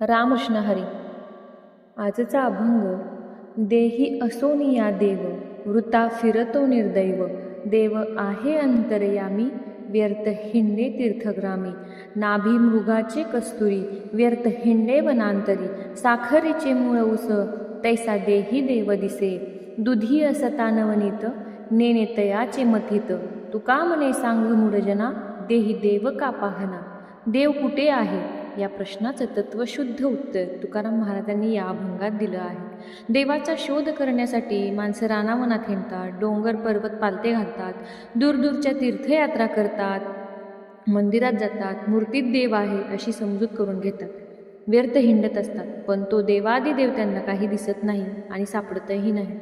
रामकृष्ण हरी. आजचा अभंग देही असोनिया देव वृता फिरतो निर्दैव देव आहे अंतरयामी व्यर्थ हिंडे तीर्थग्रामी नाभी मृगाचे कस्तुरी व्यर्थ हिंडे वनांतरी साखरेचे मूळ उस तैसा देही देव दिसे दुधी असता नवनीत नेने तयाचे मथित तुका म्हणे सांग मूढजना देही देव का पाहना देव कुठे आहे या प्रश्नाचं तत्वशुद्ध उत्तर तुकाराम महाराजांनी या अभंगात दिलं आहे. देवाचा शोध करण्यासाठी माणसं रानावनात हिंडतात डोंगर पर्वत पालते घालतात दूरदूरच्या तीर्थयात्रा करतात मंदिरात जातात मूर्तीत देव आहे अशी समजूत करून घेतात. व्यर्थ हिंडत असतात पण तो देवादिदेव त्यांना काही दिसत नाही आणि सापडतही नाही.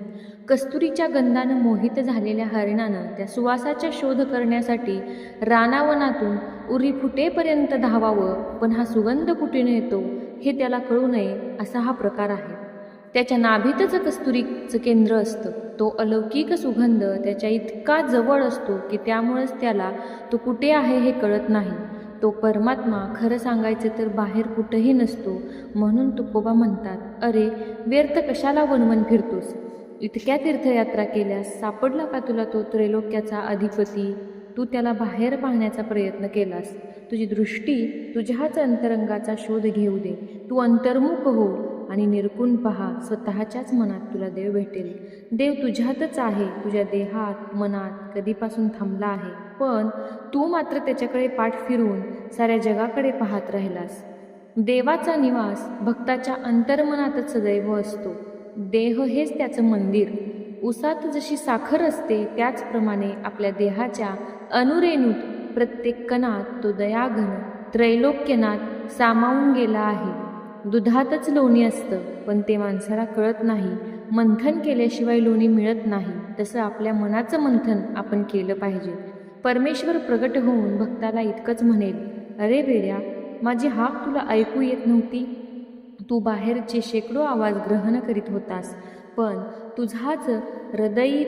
कस्तुरीच्या गंधानं मोहित झालेल्या हरिणानं त्या सुवासाचा शोध करण्यासाठी रानावनातून उरी फुटेपर्यंत धावावं पण हा सुगंध कुठे येतो हे त्याला कळू नये असा हा प्रकार आहे. त्याच्या नाभीतच कस्तुरीचं केंद्र असतं. तो अलौकिक सुगंध त्याच्या इतका जवळ असतो की त्यामुळेच त्याला तो कुठे आहे हे कळत नाही. तो परमात्मा खरं सांगायचं तर बाहेर कुठंही नसतो म्हणून तुकोबा म्हणतात अरे व्यर्थ कशाला वनवन फिरतोस? इतक्या तीर्थयात्रा केल्यास सापडला का तुला तो त्रैलोक्याचा अधिपती? तू त्याला बाहेर पाहण्याचा प्रयत्न केलास. तुझी दृष्टी तुझ्याच अंतरंगाचा शोध घेऊ दे. तू अंतर्मुख हो आणि निरकून पहा स्वतःच्याच मनात तुला देव भेटेल. देव तुझ्यातच आहे तुझ्या देहात मनात कधीपासून थांबला आहे. पण तू मात्र त्याच्याकडे पाठ फिरवून साऱ्या जगाकडे पाहत राहिलास. देवाचा निवास भक्ताच्या अंतर्मनातच सदैव असतो. देह हेच त्याचं मंदिर. उसात जशी साखर असते त्याचप्रमाणे आपल्या देहाच्या अनुरेणूत प्रत्येक कणात तो दयाघन त्रैलोक्यनात सामावून गेला आहे. दुधातच लोणी असतं पण ते माणसाला कळत नाही. मंथन केल्याशिवाय लोणी मिळत नाही. तसं आपल्या मनाचं मंथन आपण केलं पाहिजे. परमेश्वर प्रगट होऊन भक्ताला इतकंच म्हणेल अरे बेड्या माझी हाक तुला ऐकू येत नव्हती. तू बाहेरचे शेकडो आवाज ग्रहण करीत होतास. पण तुझाच हृदयी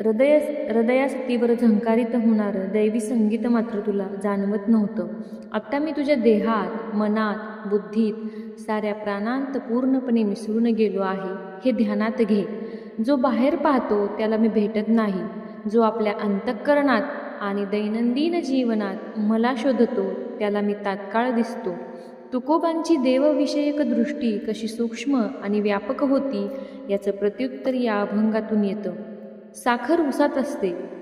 हृदय हृदयासतीवर झंकारित होणारं दैवी संगीत मात्र तुला जाणवत नव्हतं. आत्ता मी तुझ्या देहात मनात बुद्धीत साऱ्या प्राणांत पूर्णपणे मिसळून गेलो आहे. हे ध्यानात घे. जो बाहेर पाहतो त्याला मी भेटत नाही. जो आपल्या अंतःकरणात आणि दैनंदिन जीवनात मला शोधतो त्याला मी तात्काळ दिसतो. तुकोबांची देवविषयक दृष्टी कशी सूक्ष्म आणि व्यापक होती याचं प्रत्युत्तर या अभंगातून येतं. साखर उसात असते.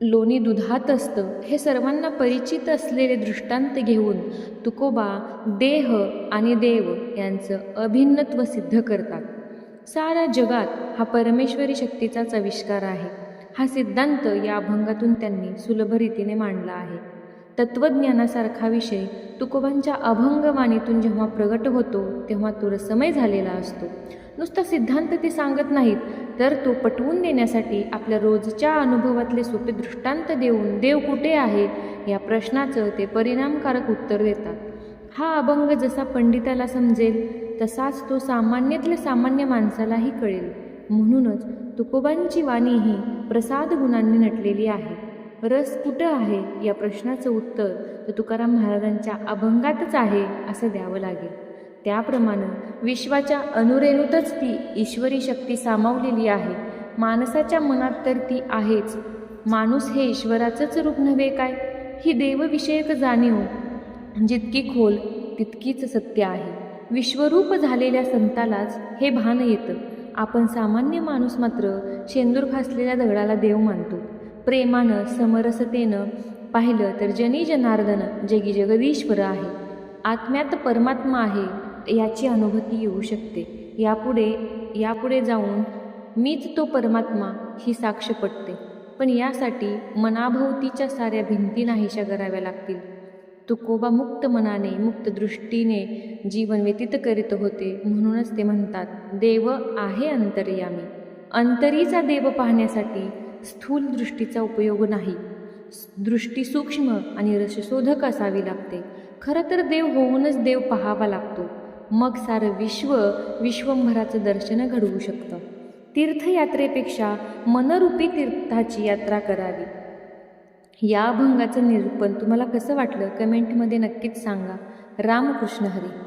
लोणी दुधात असतं. हे सर्वांना परिचित असलेले दृष्टांत घेऊन तुकोबा देह आणि देव यांचं अभिन्नत्व सिद्ध करतात. साऱ्या जगात हा परमेश्वरी शक्तीचाच आविष्कार आहे. हा सिद्धांत या अभंगातून त्यांनी सुलभरीतीने मांडला आहे. तत्त्वज्ञानासारखा विषय तुकोबांच्या अभंगवाणीतून जेव्हा प्रगट होतो तेव्हा तो रसमय झालेला असतो. नुसता सिद्धांत ते सांगत नाहीत तर तो पटवून देण्यासाठी आपल्या रोजच्या अनुभवातले सोपे दृष्टांत देऊन देव कुठे आहे या प्रश्नाचं ते परिणामकारक उत्तर देतात. हा अभंग जसा पंडिताला समजेल तसाच तो सामान्यातल्या सामान्य माणसालाही कळेल. म्हणूनच तुकोबांची वाणी ही प्रसाद गुणांनी नटलेली आहे. रस कुठं आहे या प्रश्नाचं उत्तर तर तुकाराम महाराजांच्या अभंगातच आहे असं द्यावं लागेल. त्याप्रमाणे विश्वाच्या अनुरेणूतच ती ईश्वरी शक्ती सामावलेली आहे. माणसाच्या मनात तर ती आहेच. माणूस हे ईश्वराचंच रूप नव्हे काय? ही देवविषयक जाणीव. जितकी खोल तितकीच सत्य आहे. विश्वरूप झालेल्या संतालाच हे भान येतं. आपण सामान्य माणूस मात्र शेंदूर फासलेल्या दगडाला देव मानतो. प्रेमानं समरसतेनं पाहिलं तर जनी जनार्दन जगी जगदीश्वर आहे. आत्म्यात परमात्मा आहे याची अनुभूती येऊ शकते. यापुढे यापुढे जाऊन मीच तो परमात्मा ही साक्ष पटते. पण यासाठी मनाभोवतीच्या साऱ्या भिंती नाहीशा कराव्या लागतील. तुकोबा मुक्त मनाने मुक्त दृष्टीने जीवन व्यतीत करीत होते म्हणूनच ते म्हणतात देव आहे अंतर्यामी. अंतरीचा देव पाहण्यासाठी स्थूल दृष्टीचा उपयोग नाही. दृष्टी सूक्ष्म आणि रसशोधक असावी लागते. खरं तर देव होऊनच देव पाहावा लागतो. मग सारं विश्व विश्वंभराचं दर्शन घडवू शकतं. तीर्थयात्रेपेक्षा मनरूपी तीर्थाची यात्रा करावी. या अभंगाचं निरूपण तुम्हाला कसं वाटलं? कमेंटमध्ये नक्कीच सांगा. रामकृष्ण हरी.